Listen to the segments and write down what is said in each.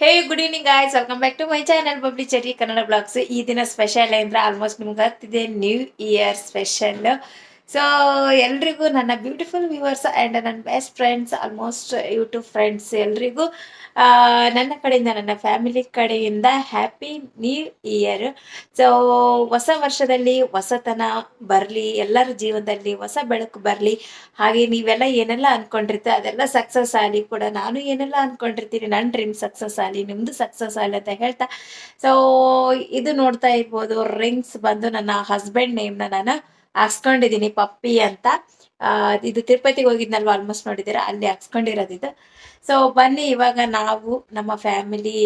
Hey good evening guys welcome back to my channel bubbly Chari Kannada blogs ಈ ದಿನ special ಅಂದ್ರೆ almost ನಿಮ್ಗೆ ಹತ್ತಿದೆ ನ್ಯೂ ಇಯರ್ ಸ್ಪೆಷಲ್ ಸೊ ಎಲ್ರಿಗೂ ನನ್ನ ಬ್ಯೂಟಿಫುಲ್ ವ್ಯೂವರ್ಸ್ ಆ್ಯಂಡ್ ನನ್ನ best friends almost YouTube friends ಎಲ್ರಿಗೂ ನನ್ನ ಕಡೆಯಿಂದ, ನನ್ನ ಫ್ಯಾಮಿಲಿ ಕಡೆಯಿಂದ ಹ್ಯಾಪಿ ನ್ಯೂ ಇಯರ್ ಸೊ ಹೊಸ ವರ್ಷದಲ್ಲಿ ಹೊಸತನ ಬರಲಿ, ಎಲ್ಲರ ಜೀವನದಲ್ಲಿ ಹೊಸ ಬೆಳಕು ಬರಲಿ. ಹಾಗೆ ನೀವೆಲ್ಲ ಏನೆಲ್ಲ ಅಂದ್ಕೊಂಡಿರ್ತೀವಿ ಅದೆಲ್ಲ ಸಕ್ಸಸ್ ಆಗಲಿ ಕೂಡ ನಾನು ಏನೆಲ್ಲ ಅಂದ್ಕೊಂಡಿರ್ತೀನಿ ನನ್ನ ಡ್ರೀಮ್ ಸಕ್ಸಸ್ ಆಗಲಿ ನಿಮ್ಮದು ಸಕ್ಸಸ್ ಆಗಲಿ ಅಂತ ಹೇಳ್ತಾ. ಸೊ ಇದು ನೋಡ್ತಾ ಇರ್ಬೋದು ರಿಂಗ್ಸ್ ಬಂದು ನನ್ನ ಹಸ್ಬೆಂಡ್ ನೇಮ್ನ ನಾನು ಹಾಕ್ಸ್ಕೊಂಡಿದ್ದೀನಿ ಪಪ್ಪಿ ಅಂತ. ಇದು ತಿರುಪತಿಗೆ ಹೋಗಿದ್ನಲ್ವ ಆಲ್ಮೋಸ್ಟ್ ನೋಡಿದ್ದೀರಾ? ಅಲ್ಲಿ ಹಾಕ್ಸ್ಕೊಂಡಿರೋದಿದು ಸೊ ಬನ್ನಿ ಇವಾಗ ನಾವು, ನಮ್ಮ ಫ್ಯಾಮಿಲಿ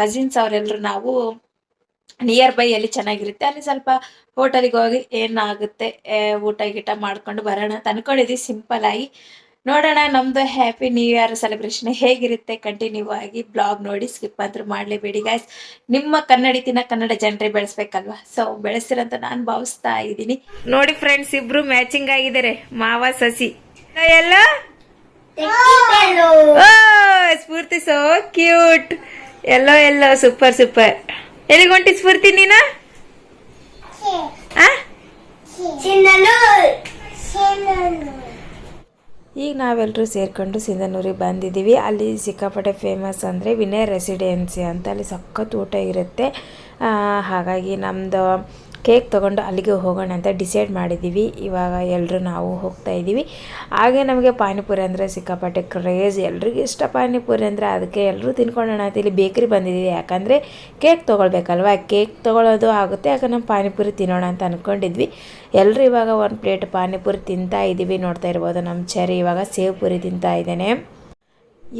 ಕಸಿನ್ಸ್ ಅವರೆಲ್ಲರೂ ನಾವು ನಿಯರ್ ಬೈ ಅಲ್ಲಿ ಚೆನ್ನಾಗಿರುತ್ತೆ. ಅಲ್ಲಿ ಸ್ವಲ್ಪ ಹೋಟೆಲಿಗೆ ಹೋಗಿ ಏನಾಗುತ್ತೆ ಊಟ ಗೀಟ ಮಾಡ್ಕೊಂಡು ಬರೋಣ ಅಂತ ಅನ್ಕೊಂಡಿದ್ವಿ. ಸಿಂಪಲ್ ಆಗಿ. ನೋಡೋಣ, ನಮ್ದು ಹ್ಯಾಪಿ ನ್ಯೂ ಇಯರ್ ಸೆಲೆಬ್ರೇಷನ್ ಹೇಗಿರುತ್ತೆ ಕಂಟಿನ್ಯೂ ಆಗಿ ಬ್ಲಾಗ್ ನೋಡಿ ಸ್ಕಿಪ್ ಮಾತ್ರ ಮಾಡಲೇಬೇಡಿ ಗಾಯ್ಸ್ ನಿಮ್ಮ ಕನ್ನಡಿತಿನ ಕನ್ನಡ ಜನರೇ ಬೆಳೆಸ್ಬೇಕಲ್ವಾ? ಸೊ ಬೆಳೆಸಿರಂತ ನಾನು ಭಾವಿಸ್ತಾ ಇದ್ದೀನಿ. ನೋಡಿ ಫ್ರೆಂಡ್ಸ್ ಇಬ್ರು ಮ್ಯಾಚಿಂಗ್ ಆಗಿದ್ದಾರೆ. ಮಾವ, ಸಸಿ. ಎಲ್ಲ? ಸ್ಫೂರ್ತಿ ಸೋ ಕ್ಯೂಟ್ ಎಲ್ಲೋ ಎಲ್ಲೋ ಸೂಪರ್ ಸೂಪರ್ ಎಲ್ಲಿಗೊಂಟಿ ಸ್ಫೂರ್ತಿ ನೀನ ಆ? ಈಗ ನಾವೆಲ್ಲರೂ ಸೇರ್ಕೊಂಡು ಸಿಂಧನೂರಿಗೆ ಬಂದಿದ್ದೀವಿ. ಅಲ್ಲಿ ಸಿಕ್ಕಾಪಟ್ಟೆ ಫೇಮಸ್ ಅಂದರೆ ವಿನಯ್ ರೆಸಿಡೆನ್ಸಿ ಅಂತ ಅಲ್ಲಿ ಸಖತ್ ಊಟ ಇರುತ್ತೆ. ಹಾಗಾಗಿ ನಮ್ಮದು ಕೇಕ್ ತೊಗೊಂಡು ಅಲ್ಲಿಗೆ ಹೋಗೋಣ ಅಂತ ಡಿಸೈಡ್ ಮಾಡಿದ್ದೀವಿ. ಇವಾಗ ಎಲ್ಲರೂ ನಾವು ಹೋಗ್ತಾ ಇದ್ದೀವಿ. ಹಾಗೆ ನಮಗೆ ಪಾನಿಪುರಿ ಅಂದರೆ ಸಿಕ್ಕಾಪಟ್ಟೆ ಕ್ರೇಜ್. ಎಲ್ರಿಗೂ ಇಷ್ಟ ಪಾನಿಪುರಿ ಅಂದರೆ ಅದಕ್ಕೆ ಎಲ್ಲರೂ ತಿನ್ಕೊಳ್ಳೋಣ ಅಂತ ಇಲ್ಲಿ ಬೇಕ್ರಿ ಬಂದಿದ್ದೀವಿ ಯಾಕಂದರೆ ಕೇಕ್ ತೊಗೊಳ್ಬೇಕಲ್ವ? ಕೇಕ್ ತೊಗೊಳ್ಳೋದು ಆಗುತ್ತೆ ಯಾಕೆ ನಮ್ಮ ಪಾನಿಪುರಿ ತಿನ್ನೋಣ ಅಂತ ಅಂದ್ಕೊಂಡಿದ್ವಿ ಎಲ್ಲರೂ ಇವಾಗ ಒಂದು ಪ್ಲೇಟ್ ಪಾನಿಪುರಿ ತಿಂತಾ ಇದ್ದೀವಿ. ನೋಡ್ತಾ ಇರ್ಬೋದು ನಮ್ಮ ಚೇರಿ ಇವಾಗ ಸೇವ್ ಪುರಿ ತಿಂತಾ ಇದ್ದೇನೆ.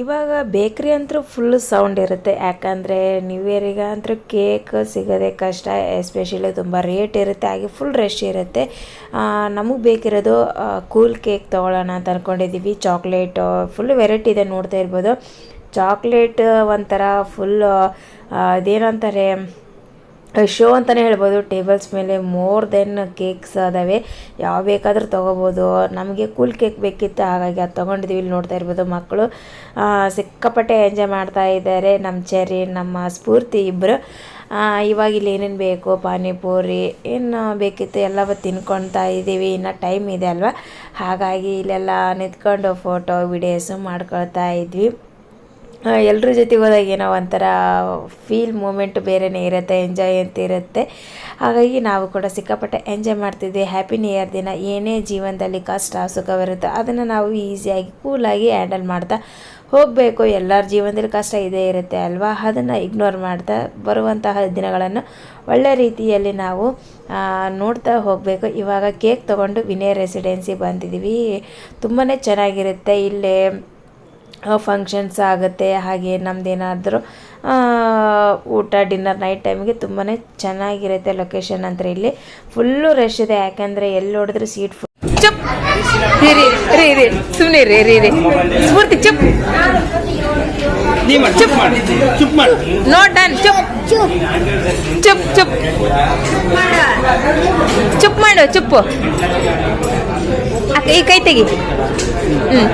ಇವಾಗ ಬೇಕ್ರಿ ಅಂತೂ ಫುಲ್ ಸೌಂಡ್ ಇರುತ್ತೆ. ಯಾಕಂದರೆ ನ್ಯೂ ಇಯರಿಗೆ ಅಂತೂ ಕೇಕ್ ಸಿಗೋದೇ ಕಷ್ಟ ಎಸ್ಪೆಷಲಿ ತುಂಬ ರೇಟ್ ಇರುತ್ತೆ, ಹಾಗೆ ಫುಲ್ ರಶ್ ಇರುತ್ತೆ. ನಮಗೆ ಬೇಕಿರೋದು ಕೂಲ್ ಕೇಕ್ ತೊಗೊಳ್ಳೋಣ ಅಂತ ಅಂದ್ಕೊಂಡಿದ್ದೀವಿ ಚಾಕ್ಲೇಟ್ ಫುಲ್ ವೆರೈಟಿ ಇದೆ ನೋಡ್ತಾ ಇರ್ಬೋದು. ಚಾಕ್ಲೇಟ್ ಒಂಥರ ಫುಲ್ ಅದೇನಂತಾರೆ ಶೋ ಅಂತಲೇ ಹೇಳ್ಬೋದು. ಟೇಬಲ್ಸ್ ಮೇಲೆ ಮೋರ್ ದೆನ್ ಕೇಕ್ಸ್ ಅದಾವೆ ಯಾವ ಬೇಕಾದರೂ ತೊಗೋಬೋದು. ನಮಗೆ ಕೂಲ್ ಕೇಕ್ ಬೇಕಿತ್ತು, ಹಾಗಾಗಿ ಅದು ತೊಗೊಂಡಿದ್ದೀವಿ ಇಲ್ಲಿ ನೋಡ್ತಾ ಇರ್ಬೋದು ಮಕ್ಕಳು ಸಿಕ್ಕಾಪಟ್ಟೆ ಎಂಜಾಯ್ ಮಾಡ್ತಾ ಇದ್ದಾರೆ ನಮ್ಮ ಚೆರಿ ನಮ್ಮ ಸ್ಫೂರ್ತಿ ಇಬ್ಬರು ಇವಾಗ ಇಲ್ಲಿ ಏನೇನು ಬೇಕು? ಪಾನಿಪೂರಿ, ಏನು ಬೇಕಿತ್ತು? ಎಲ್ಲ ತಿನ್ಕೊಳ್ತಾ ಇದ್ದೀವಿ ಇನ್ನು ಟೈಮ್ ಇದೆ ಅಲ್ವಾ? ಹಾಗಾಗಿ ಇಲ್ಲೆಲ್ಲ ನಿಂತ್ಕೊಂಡು ಫೋಟೋ ವಿಡಿಯೋಸು ಮಾಡ್ಕೊಳ್ತಾ ಇದ್ವಿ. ಎಲ್ಲರ ಜೊತೆಗೆ ಹೋದಾಗ ಏನೋ ಒಂಥರ ಫೀಲ್ ಮೂಮೆಂಟ್ ಬೇರೆಯೇ ಇರುತ್ತೆ ಎಂಜಾಯ್ ಅಂತ ಇರುತ್ತೆ. ಹಾಗಾಗಿ ನಾವು ಕೂಡ ಸಿಕ್ಕಾಪಟ್ಟೆ ಎಂಜಾಯ್ ಮಾಡ್ತಿದ್ವಿ. ಹ್ಯಾಪಿ ನ್ಯೂ ಇಯರ್ ದಿನ ಏನೇ ಜೀವನದಲ್ಲಿ ಕಷ್ಟ ಸುಖವಿರುತ್ತೋ ಅದನ್ನು ನಾವು ಈಸಿಯಾಗಿ ಕೂಲಾಗಿ ಹ್ಯಾಂಡಲ್ ಮಾಡ್ತಾ ಹೋಗಬೇಕು. ಎಲ್ಲರ ಜೀವನದಲ್ಲಿ ಕಷ್ಟ ಇದೇ ಇರುತ್ತೆ ಅಲ್ವಾ? ಅದನ್ನು ಇಗ್ನೋರ್ ಮಾಡ್ತಾ ಬರುವಂತಹ ದಿನಗಳನ್ನು ಒಳ್ಳೆ ರೀತಿಯಲ್ಲಿ ನಾವು ನೋಡ್ತಾ ಹೋಗಬೇಕು. ಇವಾಗ ಕೇಕ್ ತೊಗೊಂಡು ವಿನಯ ರೆಸಿಡೆನ್ಸಿ ಬಂದಿದ್ದೀವಿ. ತುಂಬಾ ಚೆನ್ನಾಗಿರುತ್ತೆ. ಇಲ್ಲೇ ಫಂಕ್ಷನ್ಸ್ ಆಗುತ್ತೆ ಹಾಗೆ ನಮ್ಮದೇನಾದರೂ ಊಟ ಡಿನ್ನರ್ ನೈಟ್ ಟೈಮ್ಗೆ ತುಂಬಾ ಚೆನ್ನಾಗಿರುತ್ತೆ ಲೊಕೇಶನ್ ಅಂದರೆ ಇಲ್ಲಿ. ಫುಲ್ಲು ರಶ್ ಇದೆ ಯಾಕಂದರೆ ಎಲ್ಲಿ ನೋಡಿದ್ರೆ ಸೀಟ್ ಫುಲ್ ಚುಪ್! ರೀ ರೀ ರೀ ಸುಮ್ಮನೆ ರೀ ರೀ ರೀ. ಸ್ಫೂರ್ತಿ ಚುಪ್! ಚುಪ್! ಮಾಡಿ ಚುಪ್ ನೋಟ್ ನೋ ಡನ್ ಚುಪ್! ಚುಪ್ ಚುಪ್! ಚುಪ್ ಮಾಡು ಚುಪ್ಪು ಈ ಕೈ ತೆಗಿ. ಹ್ಞೂ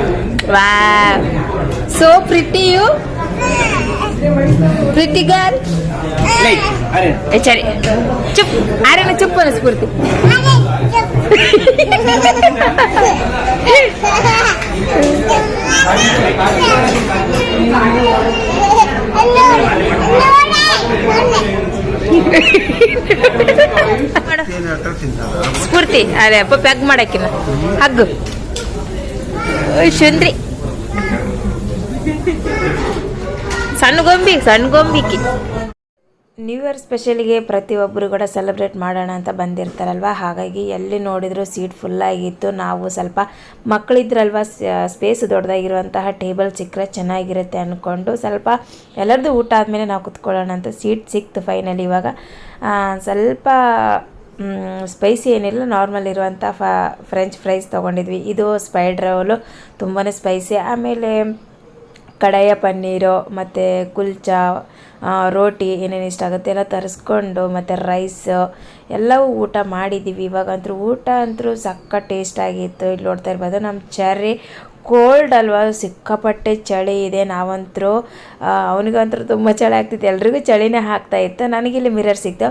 ವಾ. so pretty you pretty girl ಲೈ ಅರೆ ಏ ಸರಿ ಚುಪ್ ಆರೇನ ಚುಪ್ ಅನ್ನ ಸ್ಫೂರ್ತಿ ಮಾಡು ಸ್ಫೂರ್ತಿ ಅದೇ ಅಪ್ಪ ಪ್ಯಾಕ್ ಮಾಡಕ್ಕಿನ ಹಗ್ಗು ಓಯ್ ಸುಂದ್ರಿ ಸಣ್ಣ ಗೊಂಬಿ ಸಣ್ಣ ಗೊಂಬಿಕ್ಕಿ ನ್ಯೂ ಇಯರ್ ಸ್ಪೆಷಲಿಗೆ ಪ್ರತಿಯೊಬ್ಬರು ಕೂಡ ಸೆಲೆಬ್ರೇಟ್ ಮಾಡೋಣ ಅಂತ ಬಂದಿರ್ತಾರಲ್ವ? ಹಾಗಾಗಿ ಎಲ್ಲಿ ನೋಡಿದರೂ ಸೀಟ್ ಫುಲ್ಲಾಗಿತ್ತು ನಾವು ಸ್ವಲ್ಪ ಮಕ್ಕಳಿದ್ರಲ್ವ ಸ್ಪೇಸ್ ದೊಡ್ಡದಾಗಿರುವಂತಹ ಟೇಬಲ್ ಸಿಕ್ಕರೆ ಚೆನ್ನಾಗಿರುತ್ತೆ ಅಂದ್ಕೊಂಡು ಸ್ವಲ್ಪ ಎಲ್ಲರದ್ದು ಊಟ ಆದಮೇಲೆ ನಾವು ಕುತ್ಕೊಳ್ಳೋಣ ಅಂತ ಸೀಟ್ ಸಿಕ್ತು ಫೈನಲಿ ಇವಾಗ. ಸ್ವಲ್ಪ ಸ್ಪೈಸಿ ಏನಿಲ್ಲ ನಾರ್ಮಲ್ ಇರುವಂಥ ಫ್ರೆಂಚ್ ಫ್ರೈಸ್ ತೊಗೊಂಡಿದ್ವಿ. ಇದು ಸ್ಪೈಡ್ ರೋಲು ತುಂಬಾ ಸ್ಪೈಸಿ ಆಮೇಲೆ ಕಡಾಯ ಪನ್ನೀರು, ಮತ್ತು ಕುಲ್ಚಾ ರೋಟಿ ಏನೇನು ಇಷ್ಟ ಆಗುತ್ತೆ ಎಲ್ಲ ತರಿಸ್ಕೊಂಡು, ಮತ್ತು ರೈಸ್ ಎಲ್ಲವೂ ಊಟ ಮಾಡಿದ್ದೀವಿ ಇವಾಗಂತೂ ಊಟ ಅಂತೂ ಸಕ್ಕ ಟೇಸ್ಟ್ ಆಗಿತ್ತು. ಇಲ್ಲಿ ನೋಡ್ತಾ ಇರ್ಬೋದು ನಮ್ಮ ಚರ್ರಿ ಕೋಲ್ಡ್ ಅಲ್ವಾ? ಸಿಕ್ಕಾಪಟ್ಟೆ ಚಳಿ ಇದೆ. ನಾವಂತರೂ ಅವನಿಗಂತರೂ ತುಂಬ ಚಳಿ ಆಗ್ತಿತ್ತು. ಎಲ್ರಿಗೂ ಚಳಿನೇ ಆಗ್ತಾ ಇತ್ತು. ನನಗಿಲ್ಲಿ ಮಿರರ್ ಸಿಕ್ತು.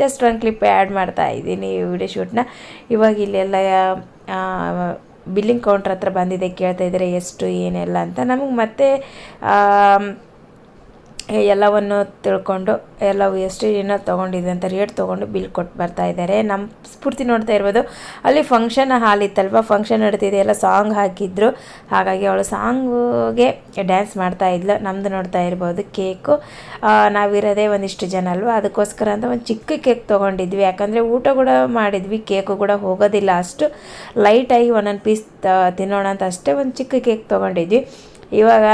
ಜಸ್ಟ್ ಒಂದು ಕ್ಲಿಪ್ ಆ್ಯಡ್ ಮಾಡ್ತಾ ಇದ್ದೀನಿ ವಿಡಿಯೋ ಶೂಟ್ನ ಇವಾಗ ಇಲ್ಲೆಲ್ಲ ಬಿಲ್ಲಿಂಗ್ ಕೌಂಟ್ರ್ ಹತ್ರ ಬಂದಿದೆ ಕೇಳ್ತಾ ಇದ್ದಾರೆ ಎಷ್ಟು ಏನೆಲ್ಲ ಅಂತ. ನಮಗೆ ಮತ್ತೆ ಎಲ್ಲವನ್ನು ತಿಳ್ಕೊಂಡು ಎಲ್ಲವೂ ಎಷ್ಟು ಏನೋ ತೊಗೊಂಡಿದೆ ಅಂತ ರೇಟ್ ತೊಗೊಂಡು ಬಿಲ್ ಕೊಟ್ಟು ಬರ್ತಾ ಇದ್ದಾರೆ. ನಮ್ಮ ಸ್ಫೂರ್ತಿ ನೋಡ್ತಾ ಇರ್ಬೋದು. ಅಲ್ಲಿ ಫಂಕ್ಷನ್ ಹಾಲ್ ಇತ್ತಲ್ವ? ಫಂಕ್ಷನ್ ನಡೀತಿದೆ, ಎಲ್ಲ ಸಾಂಗ್ ಹಾಕಿದ್ರು. ಹಾಗಾಗಿ ಅವಳು ಸಾಂಗ್ಗೆ ಡ್ಯಾನ್ಸ್ ಮಾಡ್ತಾ ಇದ್ಲು. ನಮ್ಮದು ನೋಡ್ತಾ ಇರ್ಬೋದು ಕೇಕು ನಾವಿರೋದೇ ಒಂದಿಷ್ಟು ಜನ ಅಲ್ವ? ಅದಕ್ಕೋಸ್ಕರ ಅಂತ ಒಂದು ಚಿಕ್ಕ ಕೇಕ್ ತೊಗೊಂಡಿದ್ವಿ. ಯಾಕಂದರೆ ಊಟ ಕೂಡ ಮಾಡಿದ್ವಿ. ಕೇಕು ಕೂಡ ಹೋಗೋದಿಲ್ಲ ಅಷ್ಟು. ಲೈಟಾಗಿ ಒಂದೊಂದು ಪೀಸ್ ತಿನ್ನೋಣ ಅಂತ ಅಷ್ಟೇ ಒಂದು ಚಿಕ್ಕ ಕೇಕ್ ತೊಗೊಂಡಿದ್ವಿ. ಇವಾಗ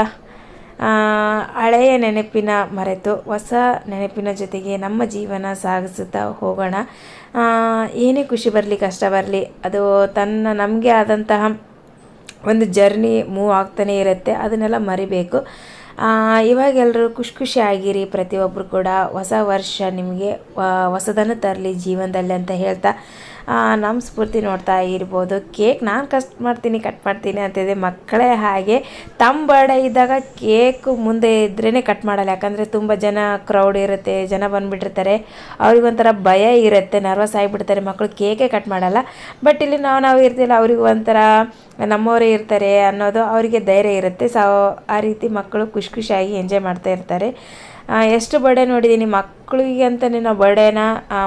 ಹಳೆಯ ನೆನಪಿನ ಮರೆತು ಹೊಸ ನೆನಪಿನ ಜೊತೆಗೆ ನಮ್ಮ ಜೀವನ ಸಾಗಿಸುತ್ತಾ ಹೋಗೋಣ. ಏನೇ ಖುಷಿ ಬರಲಿ, ಕಷ್ಟ ಬರಲಿ, ಅದು ತನ್ನ ನಮಗೆ ಆದಂತಹ ಒಂದು ಜರ್ನಿ ಮೂವ್ ಆಗ್ತಾನೆ ಇರುತ್ತೆ, ಅದನ್ನೆಲ್ಲ ಮರಿಬೇಕು. ಇವಾಗೆಲ್ಲರೂ ಖುಷಿ ಖುಷಿಯಾಗಿರಿ ಪ್ರತಿಯೊಬ್ಬರು ಕೂಡ. ಹೊಸ ವರ್ಷ ನಿಮಗೆ ಹೊಸದನ್ನು ತರಲಿ ಜೀವನದಲ್ಲಿ ಅಂತ ಹೇಳ್ತಾ ನಮ್ಮ ಸ್ಫೂರ್ತಿ ನೋಡ್ತಾ ಇರ್ಬೋದು. ಕೇಕ್ ನಾನು ಕಷ್ಟ ಮಾಡ್ತೀನಿ, ಕಟ್ ಮಾಡ್ತೀನಿ ಅಂತಿದೆ. ಮಕ್ಕಳೇ ಹಾಗೆ ತಮ್ಮ ಬರ್ಡೇ ಇದ್ದಾಗ ಕೇಕ್ ಮುಂದೆ ಇದ್ರೇ ಕಟ್ ಮಾಡಲ್ಲ. ಯಾಕಂದರೆ ತುಂಬ ಜನ ಕ್ರೌಡ್ ಇರುತ್ತೆ, ಜನ ಬಂದುಬಿಟ್ಟಿರ್ತಾರೆ. ಅವ್ರಿಗೊಂಥರ ಭಯ ಇರುತ್ತೆ ನರ್ವಸ್ ಆಗಿಬಿಡ್ತಾರೆ. ಮಕ್ಕಳು ಕೇಕೇ ಕಟ್ ಮಾಡಲ್ಲ. ಬಟ್ ಇಲ್ಲಿ ನಾವು ನಾವು ಇರ್ತಿಲ್ಲ. ಅವ್ರಿಗೆ ಒಂಥರ ನಮ್ಮವರೇ ಇರ್ತಾರೆ ಅನ್ನೋದು ಅವರಿಗೆ ಧೈರ್ಯ ಇರುತ್ತೆ. ಸೊ ಆ ರೀತಿ ಮಕ್ಕಳು ಖುಷಿ ಖುಷಿಯಾಗಿ ಎಂಜಾಯ್ ಮಾಡ್ತಾ ಇರ್ತಾರೆ. ಎಷ್ಟು ಬರ್ಡೇ ನೋಡಿದ್ದೀನಿ ಮಕ್ಕಳಿಗೆ ಅಂತಲೇ ನಾವು ಬರ್ಡೇನ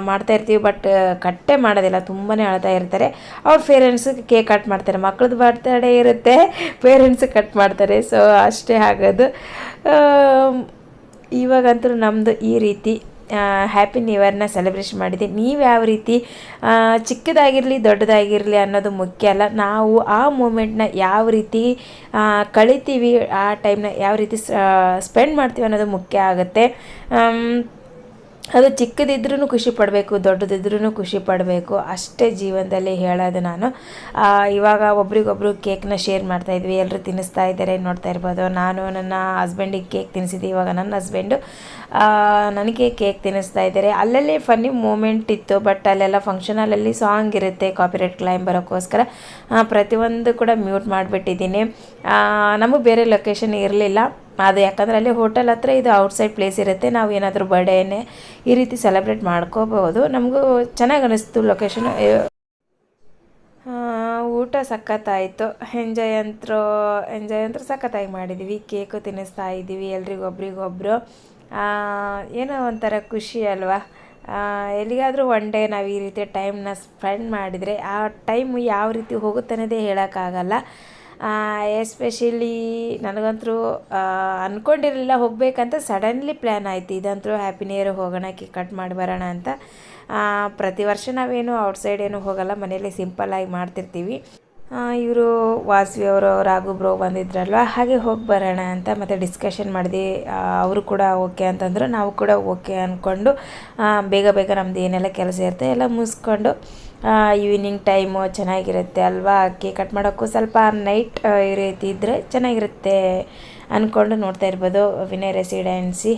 ಮಾಡ್ತಾಯಿರ್ತೀವಿ ಬಟ್ ಕಟ್ಟೆ ಮಾಡೋದಿಲ್ಲ. ತುಂಬಾ ಅಳ್ತಾ ಇರ್ತಾರೆ. ಅವ್ರ ಪೇರೆಂಟ್ಸ್ ಕೇಕ್ ಕಟ್ ಮಾಡ್ತಾರೆ. ಮಕ್ಳದ್ದು ಬರ್ತಡೇ ಇರುತ್ತೆ. ಪೇರೆಂಟ್ಸ್ ಕಟ್ ಮಾಡ್ತಾರೆ. ಸೊ ಅಷ್ಟೇ ಆಗೋದು ಇವಾಗಂತೂ ನಮ್ಮದು ಈ ರೀತಿ ಹ್ಯಾಪಿ ನ್ಯೂ ಇಯರ್ನ ಸೆಲೆಬ್ರೇಷನ್ ಮಾಡಿದೆ ನೀವು ಯಾವ ರೀತಿ ಚಿಕ್ಕದಾಗಿರಲಿ, ದೊಡ್ಡದಾಗಿರಲಿ ಅನ್ನೋದು ಮುಖ್ಯ ಅಲ್ಲ. ನಾವು ಆ ಮೂಮೆಂಟ್ನ ಯಾವ ರೀತಿ ಕಳಿತೀವಿ, ಆ ಟೈಮ್ನ ಯಾವ ರೀತಿ ಸ್ಪೆಂಡ್ ಮಾಡ್ತೀವಿ ಅನ್ನೋದು ಮುಖ್ಯ ಆಗುತ್ತೆ. ಅದು ಚಿಕ್ಕದಿದ್ರೂ ಖುಷಿ ಪಡಬೇಕು ದೊಡ್ಡದಿದ್ರೂ ಖುಷಿ ಪಡಬೇಕು. ಅಷ್ಟೇ ಜೀವನದಲ್ಲಿ ಹೇಳೋದು ನಾನು. ಇವಾಗ ಒಬ್ರಿಗೊಬ್ರು ಕೇಕ್ನ ಶೇರ್ ಮಾಡ್ತಾ ಇದ್ವಿ ಎಲ್ಲರೂ ತಿನ್ನಿಸ್ತಾ ಇದ್ದಾರೆ, ನೋಡ್ತಾ ಇರ್ಬೋದು. ನಾನು ನನ್ನ ಹಸ್ಬೆಂಡಿಗೆ ಕೇಕ್ ತಿನ್ನಿಸಿದ್ದೆ, ಇವಾಗ ನನ್ನ ಹಸ್ಬೆಂಡು ನನಗೆ ಕೇಕ್ ತಿನ್ನಿಸ್ತಾ ಇದ್ದಾರೆ. ಅಲ್ಲಲ್ಲಿ ಫನ್ನಿ ಮೂಮೆಂಟ್ ಇತ್ತು ಬಟ್ ಅಲ್ಲೆಲ್ಲ ಫಂಕ್ಷನಲ್ಲಿ ಸಾಂಗ್ ಇರುತ್ತೆ ಕಾಪಿರೈಟ್ ಕ್ಲೈಮ್ ಬರೋಕ್ಕೋಸ್ಕರ. ಪ್ರತಿಯೊಂದು ಕೂಡ ಮ್ಯೂಟ್ ಮಾಡಿಬಿಟ್ಟಿದ್ದೀನಿ. ನಮಗೆ ಬೇರೆ ಲೊಕೇಶನ್ ಇರಲಿಲ್ಲ. ಅದು ಯಾಕಂದರೆ ಅಲ್ಲಿ ಹೋಟೆಲ್ ಹತ್ರ ಇದು ಔಟ್ಸೈಡ್ ಪ್ಲೇಸ್ ಇರುತ್ತೆ. ನಾವು ಏನಾದರೂ ಬರ್ಡೇನೆ ಈ ರೀತಿ ಸೆಲೆಬ್ರೇಟ್ ಮಾಡ್ಕೋಬಹುದು. ನಮಗೂ ಚೆನ್ನಾಗಿ ಅನ್ನಿಸ್ತು ಲೊಕೇಶನ್ ಊಟ ಸಖತ್ತಾಯಿತು. ಎಂಜಾಯ್ ಅಂತರೂ ಎಂಜಾಯ್ ಅಂತೂ ಸಖತ್ತಾಗಿ ಮಾಡಿದ್ದೀವಿ ಕೇಕು ತಿನ್ನಿಸ್ತಾ ಇದ್ದೀವಿ ಎಲ್ರಿಗೂ ಒಬ್ರಿಗೊಬ್ರು ಆ, ಏನೋ ಒಂಥರ ಖುಷಿ ಅಲ್ವಾ? ಎಲ್ಲಿಗಾದರೂ ಒನ್ ಡೇ ನಾವು ಈ ರೀತಿ ಟೈಮ್ನ ಸ್ಪೆಂಡ್ ಮಾಡಿದರೆ ಆ ಟೈಮ್ ಯಾವ ರೀತಿ ಹೋಗುತ್ತೆ ಅನ್ನೋದೇ ಹೇಳೋಕ್ಕಾಗಲ್ಲ. ಎಸ್ಪೆಷಲಿ ನನಗಂತರೂ ಅಂದ್ಕೊಂಡಿರಲಿಲ್ಲ ಹೋಗಬೇಕಂತ ಸಡನ್ಲಿ ಪ್ಲ್ಯಾನ್ ಆಯಿತು. ಇದಂತರೂ ಹ್ಯಾಪಿ ಇಯರ್ ಹೋಗೋಣ ಕೇಕ್ ಕಟ್ ಮಾಡಿ ಬರೋಣ ಅಂತ. ಪ್ರತಿ ವರ್ಷ ನಾವೇನು ಔಟ್ಸೈಡ್ ಏನು ಹೋಗಲ್ಲ ಮನೇಲಿ ಸಿಂಪಲ್ಲಾಗಿ ಮಾಡ್ತಿರ್ತೀವಿ. ಇವರು ವಾಸವಿ ಅವರು, ರಾಘು ಬ್ರೋ ಬಂದಿದ್ರಲ್ವ, ಹಾಗೆ ಹೋಗಿ ಬರೋಣ ಅಂತ ಮತ್ತು ಡಿಸ್ಕಷನ್ ಮಾಡಿದೆ. ಅವರು ಕೂಡ ಓಕೆ ಅಂತಂದರು, ನಾವು ಕೂಡ ಓಕೆ ಅಂದ್ಕೊಂಡು ಬೇಗ ಬೇಗ ನಮ್ಮದು ಏನೆಲ್ಲ ಕೆಲಸ ಇರುತ್ತೆ ಎಲ್ಲ ಮುಗಿಸ್ಕೊಂಡು ಈವ್ನಿಂಗ್ ಟೈಮು ಚೆನ್ನಾಗಿರುತ್ತೆ ಅಲ್ವಾ? ಕೇಕ್ ಕಟ್ ಮಾಡೋಕ್ಕೂ ಸ್ವಲ್ಪ ನೈಟ್ ಈ ರೀತಿ ಇದ್ದರೆ ಚೆನ್ನಾಗಿರುತ್ತೆ ಅಂದ್ಕೊಂಡು ನೋಡ್ತಾ ಇರ್ಬೋದು ವಿನಯ್ ರೆಸಿಡೆನ್ಸಿ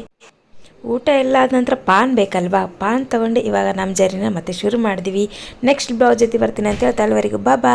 ಊಟ ಎಲ್ಲ ಆದ ನಂತರ ಪಾನ್ ಬೇಕಲ್ವಾ? ಪಾನ್ ತೊಗೊಂಡು ಇವಾಗ ನಮ್ಮ ಜರ್ನಿನ ಮತ್ತೆ ಶುರು ಮಾಡಿದ್ವಿ. ನೆಕ್ಸ್ಟ್ ಬ್ಲೌಸ್ ಜೊತೆ ಬರ್ತೀನಿ ಅಂತ ಹೇಳ್ತಾ ಬಾ ಬಾ